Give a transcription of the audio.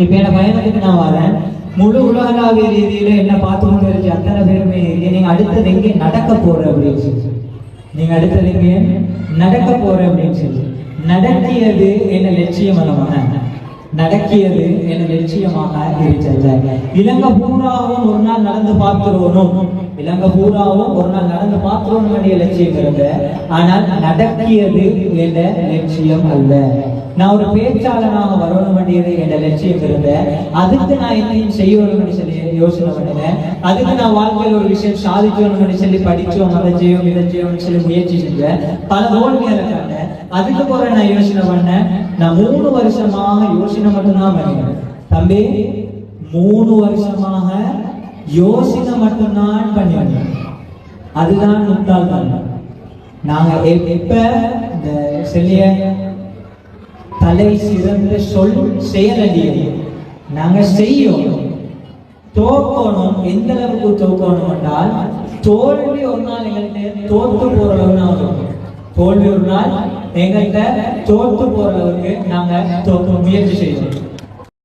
இப்ப என்ன பயணத்துக்கு நான் வரேன். முழு உலகளாவிய ரீதியில என்ன பார்த்து கொண்டு அத்தனை பேருமே இருக்கு நீங்க அடுத்தது எங்கே நடக்க போற அப்படின்னு சொல்லி நீங்க அடுத்தது எங்கே? நடக்க போற அப்படின்னு சொல்லி நடக்கியது என்ன லட்சியம் அல்லவா நடக்கியது என்ன லட்சியமாக இருக்கிறது இலங்கை பூராவும் ஒரு நாள் நடந்து பார்க்கிறோனும் இலங்கை பூராவும் ஒரு நாள் நடந்து பார்க்கிறோம் வேண்டிய லட்சியம் இருந்த. ஆனால் நடக்கியது என்ற லட்சியம் அல்ல. நான் ஒரு பேச்சாளனாக வரணும் வேண்டியது என்ற லட்சியம் இருந்த. அதுக்கு நான் என்னையும் செய்யணும்னு சொல்லி யோசனை பண்ணினேன் அதுக்கு நான் வாழ்க்கையில் ஒரு விஷயம் சாதிக்கணும்னு சொல்லி படிச்சோம் அதை செய்யும் இதை செய்யும்னு சொல்லி முயற்சி செஞ்சேன். பல தோல்வியாக இருக்காங்க. அதுக்கு போற நான் யோசனை பண்ணேன். நான் மூணு வருஷமாக யோசனை மட்டும்தான் பண்ணுவேன் தம்பி மூணு வருஷமாக யோசனை மட்டும்தான் பண்ணினேன். அதுதான் முட்டாள்தான் நாங்க எப்ப இந்த செல்லிய தலை சிறந்த சொல் செயலடியது நாங்க செய்யும். தோக்கணும் எந்த அளவுக்கு தோக்கணும் என்றால் தோல்வி ஒரு நாள் எங்கள்கிட்ட தோத்து போற அளவுக்கு இருக்கும் தோல்வி ஒரு நாள் எங்கள்கிட்ட தோத்து போற அளவுக்கு நாங்க தோக்க முயற்சி செய்யணும்